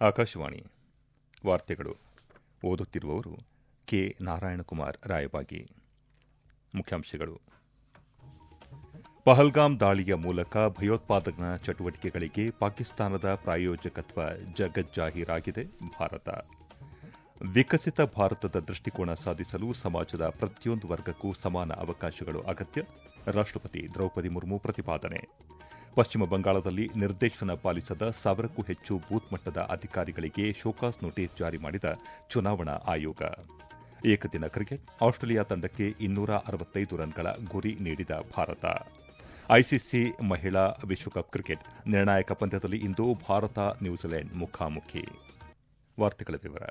ಆಕಾಶವಾಣಿ ವಾರ್ತೆಗಳು ಓದುತ್ತಿರುವವರು ಕೆ ನಾರಾಯಣಕುಮಾರ್ ರಾಯಬಾಗಿ. ಮುಖ್ಯಾಂಶಗಳು. ಪಹಲ್ಗಾಮ್ ದಾಳಿಯ ಮೂಲಕ ಭಯೋತ್ಪಾದನಾ ಚಟುವಟಿಕೆಗಳಿಗೆ ಪಾಕಿಸ್ತಾನದ ಪ್ರಾಯೋಜಕತ್ವ ಜಗಜ್ಜಾಹೀರಾಗಿದೆ ಭಾರತ. ವಿಕಸಿತ ಭಾರತದ ದೃಷ್ಟಿಕೋನ ಸಾಧಿಸಲು ಸಮಾಜದ ಪ್ರತಿಯೊಂದು ವರ್ಗಕ್ಕೂ ಸಮಾನ ಅವಕಾಶಗಳು ಅಗತ್ಯ. ರಾಷ್ಟಪತಿ ದ್ರೌಪದಿ ಮುರ್ಮು ಪ್ರತಿಪಾದನೆ. ಪಶ್ಚಿಮ ಬಂಗಾಳದಲ್ಲಿ ನಿರ್ದೇಶನ ಪಾಲಿಸದ ಸಾವಿರಕ್ಕೂ ಹೆಚ್ಚು ಬೂತ್ ಮಟ್ಟದ ಅಧಿಕಾರಿಗಳಿಗೆ ಶೋಕಾಸ್ ನೋಟಿಸ್ ಜಾರಿ ಮಾಡಿದ ಚುನಾವಣಾ ಆಯೋಗ. ಏಕದಿನ ಕ್ರಿಕೆಟ್, ಆಸ್ಟ್ರೇಲಿಯಾ ತಂಡಕ್ಕೆ ಇನ್ನೂರ ಅರವತ್ತೈದು ರನ್ಗಳ ಗುರಿ ನೀಡಿದ ಭಾರತ. ಐಸಿಸಿ ಮಹಿಳಾ ವಿಶ್ವಕಪ್ ಕ್ರಿಕೆಟ್, ನಿರ್ಣಾಯಕ ಪಂದ್ಯದಲ್ಲಿ ಇಂದು ಭಾರತ, ನ್ಯೂಜಿಲೆಂಡ್ ಮುಖಾಮುಖಿ. ವಾರ್ತೆಗಳ ವಿವರ.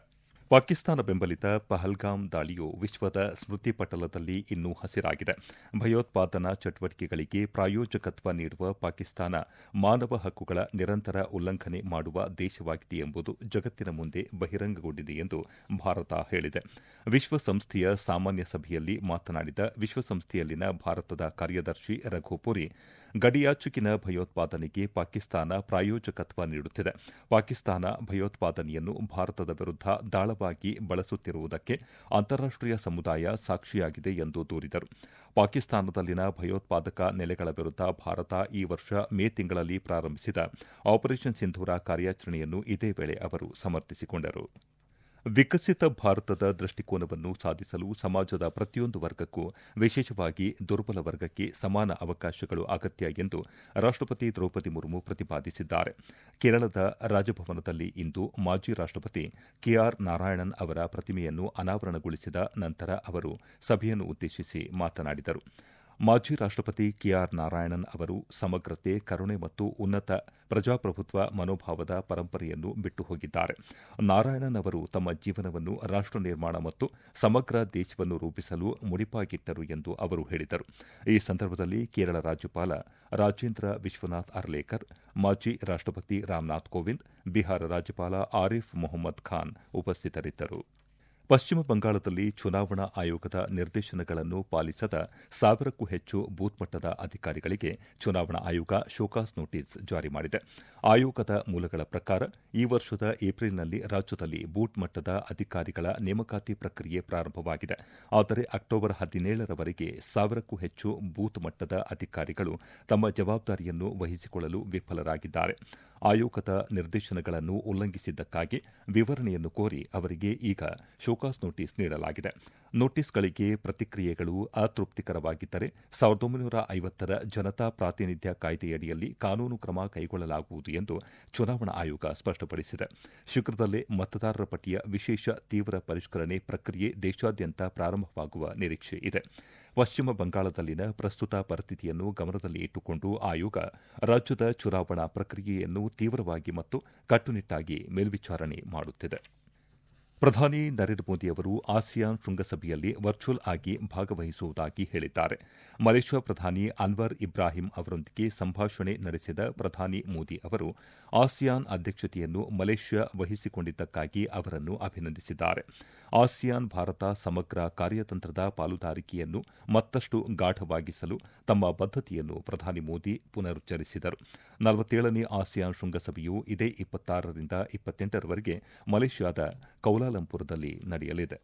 ಪಾಕಿಸ್ತಾನ ಬೆಂಬಲಿತ ಪಹಲ್ಗಾಮ್ ದಾಳಿಯು ವಿಶ್ವದ ಸ್ಮೃತಿ ಪಟಲದಲ್ಲಿ ಇನ್ನೂ ಹಸಿರಾಗಿದೆ. ಭಯೋತ್ಪಾದನಾ ಚಟುವಟಿಕೆಗಳಿಗೆ ಪ್ರಾಯೋಜಕತ್ವ ನೀಡುವ ಪಾಕಿಸ್ತಾನ ಮಾನವ ಹಕ್ಕುಗಳ ನಿರಂತರ ಉಲ್ಲಂಘನೆ ಮಾಡುವ ದೇಶವಾಗಿದೆ ಎಂಬುದು ಜಗತ್ತಿನ ಮುಂದೆ ಬಹಿರಂಗಗೊಂಡಿದೆ ಎಂದು ಭಾರತ ಹೇಳಿದೆ. ವಿಶ್ವಸಂಸ್ಥೆಯ ಸಾಮಾನ್ಯ ಸಭೆಯಲ್ಲಿ ಮಾತನಾಡಿದ ವಿಶ್ವಸಂಸ್ಥೆಯಲ್ಲಿನ ಭಾರತದ ಕಾರ್ಯದರ್ಶಿ ರಘುಪುರಿ ಗಡಿಯಾಚುಕಿನ ಭಯೋತ್ಪಾದನೆಗೆ ಪಾಕಿಸ್ತಾನ ಪ್ರಾಯೋಜಕತ್ವ ನೀಡುತ್ತಿದೆ. ಪಾಕಿಸ್ತಾನ ಭಯೋತ್ಪಾದನೆಯನ್ನು ಭಾರತದ ವಿರುದ್ಧ ದಾಳವಾಗಿ ಬಳಸುತ್ತಿರುವುದಕ್ಕೆ ಅಂತಾರಾಷ್ಟೀಯ ಸಮುದಾಯ ಸಾಕ್ಷಿಯಾಗಿದೆ ಎಂದು ದೂರಿದರು. ಪಾಕಿಸ್ತಾನದಲ್ಲಿನ ಭಯೋತ್ಪಾದಕ ನೆಲೆಗಳ ವಿರುದ್ಧ ಭಾರತ ಈ ವರ್ಷ ಮೇ ತಿಂಗಳಲ್ಲಿ ಪ್ರಾರಂಭಿಸಿದ ಆಪರೇಷನ್ ಸಿಂಧೂರ ಕಾರ್ಯಾಚರಣೆಯನ್ನು ಇದೇ ವೇಳೆ ಅವರು ಸಮರ್ಥಿಸಿಕೊಂಡರು. ವಿಕಸಿತ ಭಾರತದ ದೃಷ್ಟಿಕೋನವನ್ನು ಸಾಧಿಸಲು ಸಮಾಜದ ಪ್ರತಿಯೊಂದು ವರ್ಗಕ್ಕೂ, ವಿಶೇಷವಾಗಿ ದುರ್ಬಲ ವರ್ಗಕ್ಕೆ ಸಮಾನ ಅವಕಾಶಗಳು ಅಗತ್ಯ ಎಂದು ರಾಷ್ಟಪತಿ ದ್ರೌಪದಿ ಮುರ್ಮು ಪ್ರತಿಪಾದಿಸಿದ್ದಾರೆ. ಕೇರಳದ ರಾಜಭವನದಲ್ಲಿ ಇಂದು ಮಾಜಿ ರಾಷ್ಟಪತಿ ಕೆಆರ್ ನಾರಾಯಣನ್ ಅವರ ಪ್ರತಿಮೆಯನ್ನು ಅನಾವರಣಗೊಳಿಸಿದ ನಂತರ ಅವರು ಸಭೆಯನ್ನು ಉದ್ದೇಶಿಸಿ ಮಾತನಾಡಿದರು. ಮಾಜಿ ರಾಷ್ಟಪತಿ ಕೆಆರ್ ನಾರಾಯಣನ್ ಅವರು ಸಮಗ್ರತೆ, ಕರುಣೆ ಮತ್ತು ಉನ್ನತ ಪ್ರಜಾಪ್ರಭುತ್ವ ಮನೋಭಾವದ ಪರಂಪರೆಯನ್ನು ಬಿಟ್ಟು ಹೋಗಿದ್ದಾರೆ. ನಾರಾಯಣನ್ ಅವರು ತಮ್ಮ ಜೀವನವನ್ನು ರಾಷ್ಟ ನಿರ್ಮಾಣ ಮತ್ತು ಸಮಗ್ರ ದೇಶವನ್ನು ರೂಪಿಸಲು ಮುಡಿಪಾಗಿಟ್ಟರು ಎಂದು ಅವರು ಹೇಳಿದರು. ಈ ಸಂದರ್ಭದಲ್ಲಿ ಕೇರಳ ರಾಜ್ಯಪಾಲ ರಾಜೇಂದ್ರ ವಿಶ್ವನಾಥ್ ಅರ್ಲೇಕರ್, ಮಾಜಿ ರಾಷ್ಟಪತಿ ರಾಮನಾಥ್ ಕೋವಿಂದ್, ಬಿಹಾರ ರಾಜ್ಯಪಾಲ ಆರಿಫ್ ಮೊಹಮ್ಮದ್ ಖಾನ್ ಉಪಸ್ಥಿತರಿದ್ದರು. ಪಶ್ಚಿಮ ಬಂಗಾಳದಲ್ಲಿ ಚುನಾವಣಾ ಆಯೋಗದ ನಿರ್ದೇಶನಗಳನ್ನು ಪಾಲಿಸದ ಸಾವಿರಕ್ಕೂ ಹೆಚ್ಚು ಬೂತ್ ಮಟ್ಟದ ಅಧಿಕಾರಿಗಳಿಗೆ ಚುನಾವಣಾ ಆಯೋಗ ಶೋಕಾಸ್ ನೋಟಿಸ್ ಜಾರಿ ಮಾಡಿದೆ. ಆಯೋಗದ ಮೂಲಗಳ ಪ್ರಕಾರ ಈ ವರ್ಷದ ಏಪ್ರಿಲ್ನಲ್ಲಿ ರಾಜ್ಯದಲ್ಲಿ ಬೂತ್ ಮಟ್ಟದ ಅಧಿಕಾರಿಗಳ ನೇಮಕಾತಿ ಪ್ರಕ್ರಿಯೆ ಪ್ರಾರಂಭವಾಗಿದೆ. ಆದರೆ ಅಕ್ಟೋಬರ್ ಹದಿನೇಳರವರೆಗೆ ಸಾವಿರಕ್ಕೂ ಹೆಚ್ಚು ಬೂತ್ ಮಟ್ಟದ ಅಧಿಕಾರಿಗಳು ತಮ್ಮ ಜವಾಬ್ದಾರಿಯನ್ನು ವಹಿಸಿಕೊಳ್ಳಲು ವಿಫಲರಾಗಿದ್ದಾರೆ. ಆಯೋಗದ ನಿರ್ದೇಶನಗಳನ್ನು ಉಲ್ಲಂಘಿಸಿದ್ದಕ್ಕಾಗಿ ವಿವರಣೆಯನ್ನು ಕೋರಿ ಅವರಿಗೆ ಈಗ ಶೋಕಾಸ್ ನೋಟಿಸ್ ನೀಡಲಾಗಿದೆ. ನೋಟಿಸ್ಗಳಿಗೆ ಪ್ರತಿಕ್ರಿಯೆಗಳು ಅತೃಪ್ತಿಕರವಾಗಿದ್ದರೆ ಸಾವಿರದ ಒಂಬೈನೂರ ಐವತ್ತರ ಜನತಾ ಪ್ರಾತಿನಿಧ್ಯ ಕಾಯ್ದೆಯಡಿಯಲ್ಲಿ ಕಾನೂನು ಕ್ರಮ ಕೈಗೊಳ್ಳಲಾಗುವುದು ಎಂದು ಚುನಾವಣಾ ಆಯೋಗ ಸ್ಪಷ್ಟಪಡಿಸಿದೆ. ಶೀಘ್ರದಲ್ಲೇ ಮತದಾರರ ಪಟ್ಟಿಯ ವಿಶೇಷ ತೀವ್ರ ಪರಿಷ್ಕರಣೆ ಪ್ರಕ್ರಿಯೆ ದೇಶಾದ್ಯಂತ ಪ್ರಾರಂಭವಾಗುವ ನಿರೀಕ್ಷೆ ಇದೆ. ಪಶ್ಚಿಮ ಬಂಗಾಳದಲ್ಲಿನ ಪ್ರಸ್ತುತ ಪರಿಸ್ಥಿತಿಯನ್ನು ಗಮನದಲ್ಲಿ ಇಟ್ಟುಕೊಂಡು ಆಯೋಗ ರಾಜ್ಯದ ಚುನಾವಣಾ ಪ್ರಕ್ರಿಯೆಯನ್ನು ತೀವ್ರವಾಗಿ ಮತ್ತು ಕಟ್ಟುನಿಟ್ಟಾಗಿ ಮೇಲ್ವಿಚಾರಣೆ ಮಾಡುತ್ತಿದೆ. ಪ್ರಧಾನಿ ನರೇಂದ್ರ ಮೋದಿ ಅವರು ಆಸಿಯಾನ್ ಶೃಂಗಸಭೆಯಲ್ಲಿ ವರ್ಚುವಲ್ ಆಗಿ ಭಾಗವಹಿಸುವುದಾಗಿ ಹೇಳಿದ್ದಾರೆ. ಮಲೇಷ್ಯಾ ಪ್ರಧಾನಿ ಅನ್ವರ್ ಇಬ್ರಾಹಿಂ ಅವರೊಂದಿಗೆ ಸಂಭಾಷಣೆ ನಡೆಸಿದ ಪ್ರಧಾನಿ ಮೋದಿ ಅವರು ಆಸಿಯಾನ್ ಅಧ್ಯಕ್ಷತೆಯನ್ನು ಮಲೇಷ್ಯಾ ವಹಿಸಿಕೊಂಡಿದ್ದಕ್ಕಾಗಿ ಅವರನ್ನು ಅಭಿನಂದಿಸಿದ್ದಾರೆ. ಆಸಿಯಾನ್ ಭಾರತ ಸಮಗ್ರ ಕಾರ್ಯತಂತ್ರದ ಪಾಲುದಾರಿಕೆಯನ್ನು ಮತ್ತಷ್ಟು ಗಾಢವಾಗಿಸಲು ತಮ್ಮ ಬದ್ದತೆಯನ್ನು ಪ್ರಧಾನಿ ಮೋದಿ ಪುನರುಚ್ಚರಿಸಿದರು. ನಲವತ್ತೇಳನೇ ಆಸಿಯಾನ್ ಶೃಂಗಸಭೆಯು ಇದೇ ಇಪ್ಪತ್ತಾರರಿಂದ ಇಪ್ಪತ್ತೆಂಟರವರೆಗೆ ಮಲೇಷ್ಯಾದ ಕೌಲಾಲಂಪುರದಲ್ಲಿ ನಡೆಯಲಿದೆ.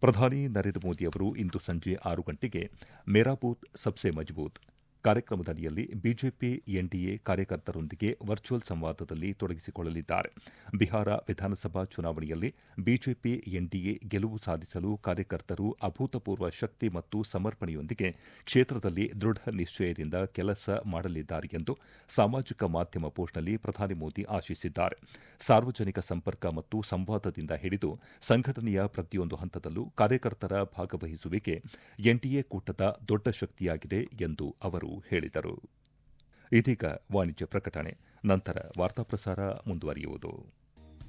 ಪ್ರಧಾನಿ ನರೇಂದ್ರ ಮೋದಿ ಅವರು ಇಂದು ಸಂಜೆ ಆರು ಗಂಟೆಗೆ ಮೇರಾ ಬೂತ್ ಸಬ್ಸೆ ಮಜಬೂತ್ ಕಾರ್ಯಕ್ರಮದಡಿಯಲ್ಲಿ ಬಿಜೆಪಿ, ಎನ್ಡಿಎ ಕಾರ್ಯಕರ್ತರೊಂದಿಗೆ ವರ್ಚುವಲ್ ಸಂವಾದದಲ್ಲಿ ತೊಡಗಿಸಿಕೊಳ್ಳಲಿದ್ದಾರೆ. ಬಿಹಾರ ವಿಧಾನಸಭಾ ಚುನಾವಣೆಯಲ್ಲಿ ಬಿಜೆಪಿ, ಎನ್ಡಿಎ ಗೆಲುವು ಸಾಧಿಸಲು ಕಾರ್ಯಕರ್ತರು ಅಭೂತಪೂರ್ವ ಶಕ್ತಿ ಮತ್ತು ಸಮರ್ಪಣೆಯೊಂದಿಗೆ ಕ್ಷೇತ್ರದಲ್ಲಿ ದೃಢ ನಿಶ್ಚಯದಿಂದ ಕೆಲಸ ಮಾಡಲಿದ್ದಾರೆ ಎಂದು ಸಾಮಾಜಿಕ ಮಾಧ್ಯಮ ಪೋಸ್ಟ್ನಲ್ಲಿ ಪ್ರಧಾನಿ ಮೋದಿ ಆಶಿಸಿದ್ದಾರೆ. ಸಾರ್ವಜನಿಕ ಸಂಪರ್ಕ ಮತ್ತು ಸಂವಾದದಿಂದ ಹಿಡಿದು ಸಂಘಟನೆಯ ಪ್ರತಿಯೊಂದು ಹಂತದಲ್ಲೂ ಕಾರ್ಯಕರ್ತರ ಭಾಗವಹಿಸುವಿಕೆ ಎನ್ಡಿಎ ಕೂಟದ ದೊಡ್ಡ ಶಕ್ತಿಯಾಗಿದೆ ಎಂದು ಅವರು ಹೇಳಿದರು. ಇದೀಗ ವಾಣಿಜ್ಯ ಪ್ರಕಟಣೆ. ನಂತರ ವಾರ್ತಾ ಪ್ರಸಾರ ಮುಂದುವರಿಯುವುದು.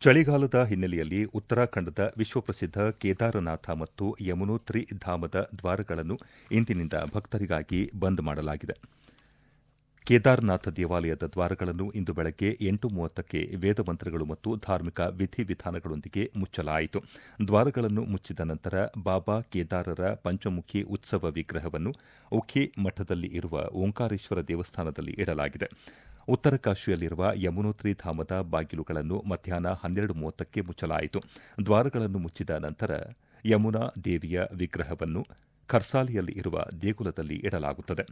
ಚಳಿಗಾಲದ ಹಿನ್ನೆಲೆಯಲ್ಲಿ ಉತ್ತರಾಖಂಡದ ವಿಶ್ವಪ್ರಸಿದ್ದ ಕೇದಾರನಾಥ ಮತ್ತು ಯಮುನೋತ್ರಿ ಧಾಮದ ದ್ವಾರಗಳನ್ನು ಇಂದಿನಿಂದ ಭಕ್ತರಿಗಾಗಿ ಬಂದ್ ಮಾಡಲಾಗಿದೆ. ಕೇದಾರನಾಥ ದೇವಾಲಯದ ದ್ವಾರಗಳನ್ನು ಇಂದು ಬೆಳಗ್ಗೆ ಎಂಟು ಮೂವತ್ತಕ್ಕೆ ವೇದಮಂತ್ರಗಳು ಮತ್ತು ಧಾರ್ಮಿಕ ವಿಧಿವಿಧಾನಗಳೊಂದಿಗೆ ಮುಚ್ಚಲಾಯಿತು. ದ್ವಾರಗಳನ್ನು ಮುಚ್ಚಿದ ನಂತರ ಬಾಬಾ ಕೇದಾರರ ಪಂಚಮುಖಿ ಉತ್ಸವ ವಿಗ್ರಹವನ್ನು ಉಖಿ ಮಠದಲ್ಲಿ ಇರುವ ಓಂಕಾರೇಶ್ವರ ದೇವಸ್ಥಾನದಲ್ಲಿ ಇಡಲಾಗಿದೆ. ಉತ್ತರಕಾಶಿಯಲ್ಲಿರುವ ಯಮುನೋತ್ರಿ ಧಾಮದ ಬಾಗಿಲುಗಳನ್ನು ಮಧ್ಯಾಹ್ನ ಹನ್ನೆರಡು ಮೂವತ್ತಕ್ಕೆ ಮುಚ್ಚಲಾಯಿತು. ದ್ವಾರಗಳನ್ನು ಮುಚ್ಚಿದ ನಂತರ ಯಮುನಾ ದೇವಿಯ ವಿಗ್ರಹವನ್ನು ಖರ್ಸಾಲಿಯಲ್ಲಿ ಇರುವ ದೇಗುಲದಲ್ಲಿ ಇಡಲಾಗುತ್ತದೆ.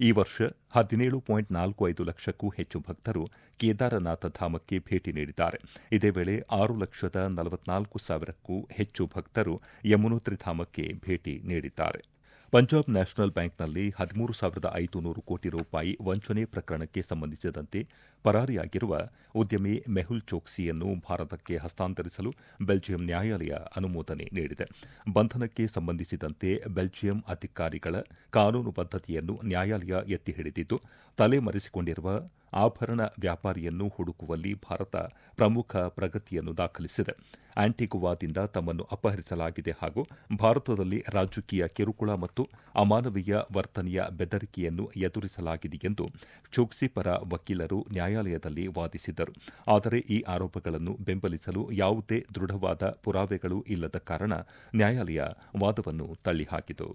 ಈ ವರ್ಷ ಹದಿನೇಳು ಪಾಯಿಂಟ್ ನಾಲ್ಕು ಐದು ಲಕ್ಷಕ್ಕೂ ಹೆಚ್ಚು ಭಕ್ತರು ಕೇದಾರನಾಥ ಧಾಮಕ್ಕೆ ಭೇಟಿ ನೀಡಿದ್ದಾರೆ. ಇದೇ ವೇಳೆ ಆರು ಲಕ್ಷದ ನಲವತ್ನಾಲ್ಕು ಸಾವಿರಕ್ಕೂ ಹೆಚ್ಚು ಭಕ್ತರು ಯಮುನೋತ್ರಿ ಧಾಮಕ್ಕೆ ಭೇಟಿ ನೀಡಿದ್ದಾರೆ. ಪಂಜಾಬ್ ನ್ಯಾಷನಲ್ ಬ್ಯಾಂಕ್ನಲ್ಲಿ ಹದಿಮೂರು ಸಾವಿರದ ಐದುನೂರು ಕೋಟಿ ರೂಪಾಯಿ ವಂಚನೆ ಪ್ರಕರಣಕ್ಕೆ ಸಂಬಂಧಿಸಿದಂತೆ ಪರಾರಿಯಾಗಿರುವ ಉದ್ಯಮಿ ಮೆಹುಲ್ ಚೋಕ್ಸಿಯನ್ನು ಭಾರತಕ್ಕೆ ಹಸ್ತಾಂತರಿಸಲು ಬೆಲ್ಜಿಯಂ ನ್ಯಾಯಾಲಯ ಅನುಮೋದನೆ ನೀಡಿದೆ. ಬಂಧನಕ್ಕೆ ಸಂಬಂಧಿಸಿದಂತೆ ಬೆಲ್ಜಿಯಂ ಅಧಿಕಾರಿಗಳ ಕಾನೂನು ಬದ್ದತೆಯನ್ನು ನ್ಯಾಯಾಲಯ ಎತ್ತಿ ಹಿಡಿದಿದ್ದು, ತಲೆಮರೆಸಿಕೊಂಡಿರುವ ಆಭರಣ ವ್ಯಾಪಾರಿಯನ್ನು ಹುಡುಕುವಲ್ಲಿ ಭಾರತ ಪ್ರಮುಖ ಪ್ರಗತಿಯನ್ನು ದಾಖಲಿಸಿದೆ. ಆಂಟಿಗುವಾದಿಂದ ತಮ್ಮನ್ನು ಅಪಹರಿಸಲಾಗಿದೆ ಹಾಗೂ ಭಾರತದಲ್ಲಿ ರಾಜಕೀಯ ಕಿರುಕುಳ ಮತ್ತು ಅಮಾನವೀಯ ವರ್ತನೆಯ ಬೆದರಿಕೆಯನ್ನು ಎದುರಿಸಲಾಗಿದೆ ಎಂದು ಚೋಕ್ಸಿ ಪರ ವಕೀಲರು ನ್ಯಾಯಾಲಯದಲ್ಲಿ ವಾದಿಸಿದ್ದರು. ಆದರೆ ಈ ಆರೋಪಗಳನ್ನು ಬೆಂಬಲಿಸಲು ಯಾವುದೇ ದೃಢವಾದ ಪುರಾವೆಗಳು ಇಲ್ಲದ ಕಾರಣ ನ್ಯಾಯಾಲಯ ವಾದವನ್ನು ತಳ್ಳಿಹಾಕಿತು.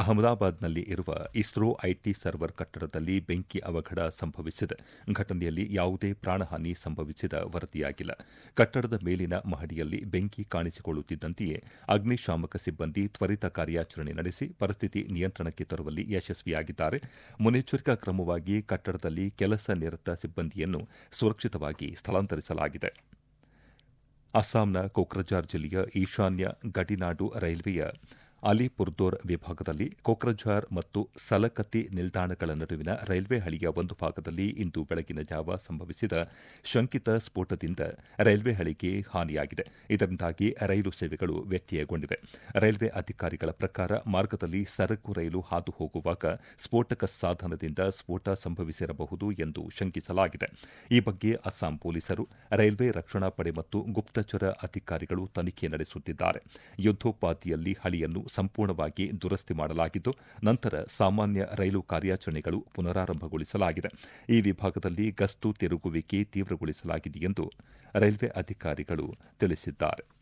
ಅಹಮದಾಬಾದ್ನಲ್ಲಿ ಇರುವ ಇಸ್ರೋ ಐಟಿ ಸರ್ವರ್ ಕಟ್ಟಡದಲ್ಲಿ ಬೆಂಕಿ ಅವಘಡ ಸಂಭವಿಸಿದೆ. ಘಟನೆಯಲ್ಲಿ ಯಾವುದೇ ಪ್ರಾಣಹಾನಿ ಸಂಭವಿಸಿದ ವರದಿಯಾಗಿಲ್ಲ. ಕಟ್ಟಡದ ಮೇಲಿನ ಮಹಡಿಯಲ್ಲಿ ಬೆಂಕಿ ಕಾಣಿಸಿಕೊಳ್ಳುತ್ತಿದ್ದಂತೆಯೇ ಅಗ್ನಿಶಾಮಕ ಸಿಬ್ಬಂದಿ ತ್ವರಿತ ಕಾರ್ಯಾಚರಣೆ ನಡೆಸಿ ಪರಿಸ್ಥಿತಿ ನಿಯಂತ್ರಣಕ್ಕೆ ತರುವಲ್ಲಿ ಯಶಸ್ವಿಯಾಗಿದ್ದಾರೆ. ಮುನ್ನೆಚ್ಚರಿಕಾ ಕ್ರಮವಾಗಿ ಕಟ್ಟಡದಲ್ಲಿ ಕೆಲಸ ನಿರತ ಸಿಬ್ಬಂದಿಯನ್ನು ಸುರಕ್ಷಿತವಾಗಿ ಸ್ಥಳಾಂತರಿಸಲಾಗಿದೆ. ಅಸ್ಸಾಂನ ಕೊಕ್ರಜಾರ್ ಜಿಲ್ಲೆಯ ಈಶಾನ್ಯ ಗಡಿನಾಡು ರೈಲ್ವೆಯ ಅಲಿಪುರ್ದೋರ್ ವಿಭಾಗದಲ್ಲಿ ಕೊಕ್ರಜಾರ್ ಮತ್ತು ಸಲಕತಿ ನಿಲ್ದಾಣಗಳ ನಡುವಿನ ರೈಲ್ವೆ ಹಳಿಯ ಒಂದು ಭಾಗದಲ್ಲಿ ಇಂದು ಬೆಳಗಿನ ಜಾವ ಸಂಭವಿಸಿದ ಶಂಕಿತ ಸ್ಫೋಟದಿಂದ ರೈಲ್ವೆ ಹಳಿಗೆ ಹಾನಿಯಾಗಿದೆ. ಇದರಿಂದಾಗಿ ರೈಲು ಸೇವೆಗಳು ವ್ಯತ್ಯಯಗೊಂಡಿವೆ. ರೈಲ್ವೆ ಅಧಿಕಾರಿಗಳ ಪ್ರಕಾರ ಮಾರ್ಗದಲ್ಲಿ ಸರಕು ರೈಲು ಹಾದು ಹೋಗುವಾಗ ಸ್ಫೋಟಕ ಸಾಧನದಿಂದ ಸ್ಫೋಟ ಸಂಭವಿಸಿರಬಹುದು ಎಂದು ಶಂಕಿಸಲಾಗಿದೆ. ಈ ಬಗ್ಗೆ ಅಸ್ಸಾಂ ಪೊಲೀಸರು, ರೈಲ್ವೆ ರಕ್ಷಣಾ ಪಡೆ ಮತ್ತು ಗುಪ್ತಚರ ಅಧಿಕಾರಿಗಳು ತನಿಖೆ ನಡೆಸುತ್ತಿದ್ದಾರೆ. ಯುದ್ದೋಪಾದಿಯಲ್ಲಿ ಹಳಿಯನ್ನು ಸಂಪೂರ್ಣವಾಗಿ ದುರಸ್ತಿ ಮಾಡಲಾಗಿದ್ದು, ನಂತರ ಸಾಮಾನ್ಯ ರೈಲು ಕಾರ್ಯಾಚರಣೆಗಳು ಪುನರಾರಂಭಗೊಳಿಸಲಾಗಿದೆ. ಈ ವಿಭಾಗದಲ್ಲಿ ಗಸ್ತು ತಿರುಗುವಿಕೆ ತೀವ್ರಗೊಳಿಸಲಾಗಿದೆ ಎಂದು ರೈಲ್ವೆ ಅಧಿಕಾರಿಗಳು ತಿಳಿಸಿದ್ದಾರೆ.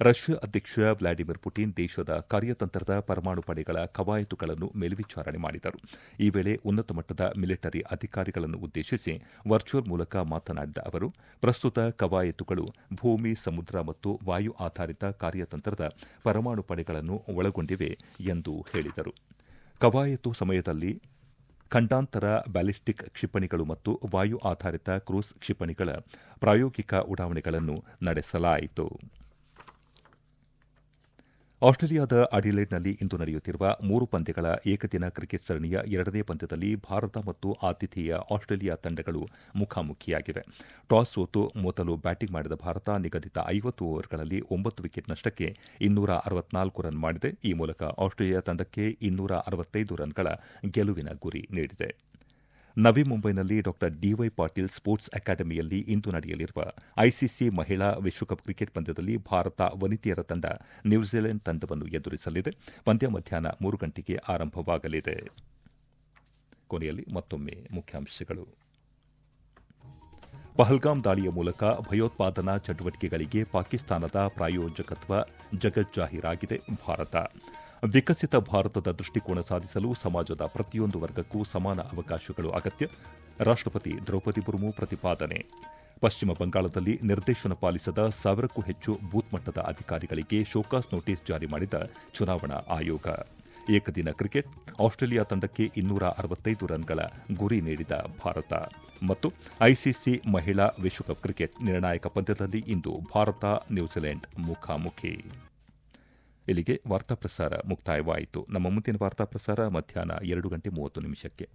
ರಷ್ಯಾ ಅಧ್ಯಕ್ಷ ವ್ಲಾಡಿಮಿರ್ ಪುಟಿನ್ ದೇಶದ ಕಾರ್ಯತಂತ್ರದ ಪರಮಾಣು ಪಡೆಗಳ ಕವಾಯತುಗಳನ್ನು ಮೇಲ್ವಿಚಾರಣೆ ಮಾಡಿದರು. ಈ ವೇಳೆ ಉನ್ನತ ಮಟ್ಟದ ಮಿಲಿಟರಿ ಅಧಿಕಾರಿಗಳನ್ನು ಉದ್ದೇಶಿಸಿ ವರ್ಚುವಲ್ ಮೂಲಕ ಮಾತನಾಡಿದ ಅವರು, ಪ್ರಸ್ತುತ ಕವಾಯತುಗಳು ಭೂಮಿ, ಸಮುದ್ರ ಮತ್ತು ವಾಯು ಆಧಾರಿತ ಕಾರ್ಯತಂತ್ರದ ಪರಮಾಣು ಪಡೆಗಳನ್ನು ಒಳಗೊಂಡಿವೆ ಎಂದು ಹೇಳಿದರು. ಕವಾಯತು ಸಮಯದಲ್ಲಿ ಖಂಡಾಂತರ ಬ್ಯಾಲಿಸ್ಟಿಕ್ ಕ್ಷಿಪಣಿಗಳು ಮತ್ತು ವಾಯು ಆಧಾರಿತ ಕ್ರೂಸ್ ಕ್ಷಿಪಣಿಗಳ ಪ್ರಾಯೋಗಿಕ ಉಡಾವಣೆಗಳನ್ನು ನಡೆಸಲಾಯಿತು. ಆಸ್ಟ್ರೇಲಿಯಾದ ಅಡಿಲೇಡ್ನಲ್ಲಿ ಇಂದು ನಡೆಯುತ್ತಿರುವ ಮೂರು ಪಂದ್ಯಗಳ ಏಕದಿನ ಕ್ರಿಕೆಟ್ ಸರಣಿಯ ಎರಡನೇ ಪಂದ್ಯದಲ್ಲಿ ಭಾರತ ಮತ್ತು ಆತಿಥೇಯ ಆಸ್ಟ್ರೇಲಿಯಾ ತಂಡಗಳು ಮುಖಾಮುಖಿಯಾಗಿವೆ. ಟಾಸ್ ಸೋತು ಮೊದಲು ಬ್ಯಾಟಿಂಗ್ ಮಾಡಿದ ಭಾರತ ನಿಗದಿತ ಐವತ್ತು ಓವರ್ಗಳಲ್ಲಿ ಒಂಬತ್ತು ವಿಕೆಟ್ ನಷ್ಟಕ್ಕೆ ಇನ್ನೂರ ಅರವತ್ನಾಲ್ಕು ರನ್ ಮಾಡಿದೆ. ಈ ಮೂಲಕ ಆಸ್ಟ್ರೇಲಿಯಾ ತಂಡಕ್ಕೆ ಇನ್ನೂರ ಅರವತ್ತೈದು ರನ್ಗಳ ಗೆಲುವಿನ ಗುರಿ ನೀಡಿದೆ. ನವಿ ಮುಂಬೈನಲ್ಲಿ ಡಾ ಡಿವೈ ಪಾಟೀಲ್ ಸ್ಪೋರ್ಟ್ಸ್ ಅಕಾಡೆಮಿಯಲ್ಲಿ ಇಂದು ನಡೆಯಲಿರುವ ಐಸಿಸಿ ಮಹಿಳಾ ವಿಶ್ವಕಪ್ ಕ್ರಿಕೆಟ್ ಪಂದ್ಯದಲ್ಲಿ ಭಾರತ ವನಿತೆಯರ ತಂಡ ನ್ಯೂಜಿಲೆಂಡ್ ತಂಡವನ್ನು ಎದುರಿಸಲಿದೆ. ಪಂದ್ಯ ಮಧ್ಯಾಹ್ನ ಮೂರು ಗಂಟೆಗೆ ಆರಂಭವಾಗಲಿದೆ. ಕೊನೆಯಲ್ಲಿ ಮತ್ತೊಮ್ಮೆ ಮುಖ್ಯಾಂಶಗಳು. ಪಹಲ್ಗಾಮ್ ದಾಳಿಯ ಮೂಲಕ ಭಯೋತ್ಪಾದನಾ ಚಟುವಟಿಕೆಗಳಿಗೆ ಪಾಕಿಸ್ತಾನದ ಪ್ರಾಯೋಜಕತ್ವ ಜಗಜ್ಜಾಹೀರಾಗಿದೆ ಭಾರತ. ವಿಕಸಿತ ಭಾರತದ ದೃಷ್ಟಿಕೋನ ಸಾಧಿಸಲು ಸಮಾಜದ ಪ್ರತಿಯೊಂದು ವರ್ಗಕ್ಕೂ ಸಮಾನ ಅವಕಾಶಗಳು ಅಗತ್ಯ. ರಾಷ್ಟಪತಿ ದ್ರೌಪದಿ ಮುರ್ಮು ಪ್ರತಿಪಾದನೆ. ಪಶ್ಚಿಮ ಬಂಗಾಳದಲ್ಲಿ ನಿರ್ದೇಶನ ಪಾಲಿಸದ ಸಾವಿರಕ್ಕೂ ಹೆಚ್ಚು ಬೂತ್ ಮಟ್ಟದ ಅಧಿಕಾರಿಗಳಿಗೆ ಶೋಕಾಸ್ ನೋಟಿಸ್ ಜಾರಿ ಮಾಡಿದ ಚುನಾವಣಾ ಆಯೋಗ. ಏಕದಿನ ಕ್ರಿಕೆಟ್, ಆಸ್ಟ್ರೇಲಿಯಾ ತಂಡಕ್ಕೆ ಇನ್ನೂರ ಅರವತ್ತೈದು ರನ್ಗಳ ಗುರಿ ನೀಡಿದ ಭಾರತ. ಮತ್ತು ಐಸಿಸಿ ಮಹಿಳಾ ವಿಶ್ವಕಪ್ ಕ್ರಿಕೆಟ್ ನಿರ್ಣಾಯಕ ಪಂದ್ಯದಲ್ಲಿ ಇಂದು ಭಾರತ, ನ್ಯೂಜಿಲೆಂಡ್ ಮುಖಾಮುಖಿ. ಇಲ್ಲಿಗೆ ವಾರ್ತಾ ಪ್ರಸಾರ ಮುಕ್ತಾಯವಾಯಿತು. ನಮ್ಮ ಮುಂದಿನ ವಾರ್ತಾ ಪ್ರಸಾರ ಮಧ್ಯಾಹ್ನ ಎರಡು ಗಂಟೆ ಮೂವತ್ತು ನಿಮಿಷಕ್ಕೆ.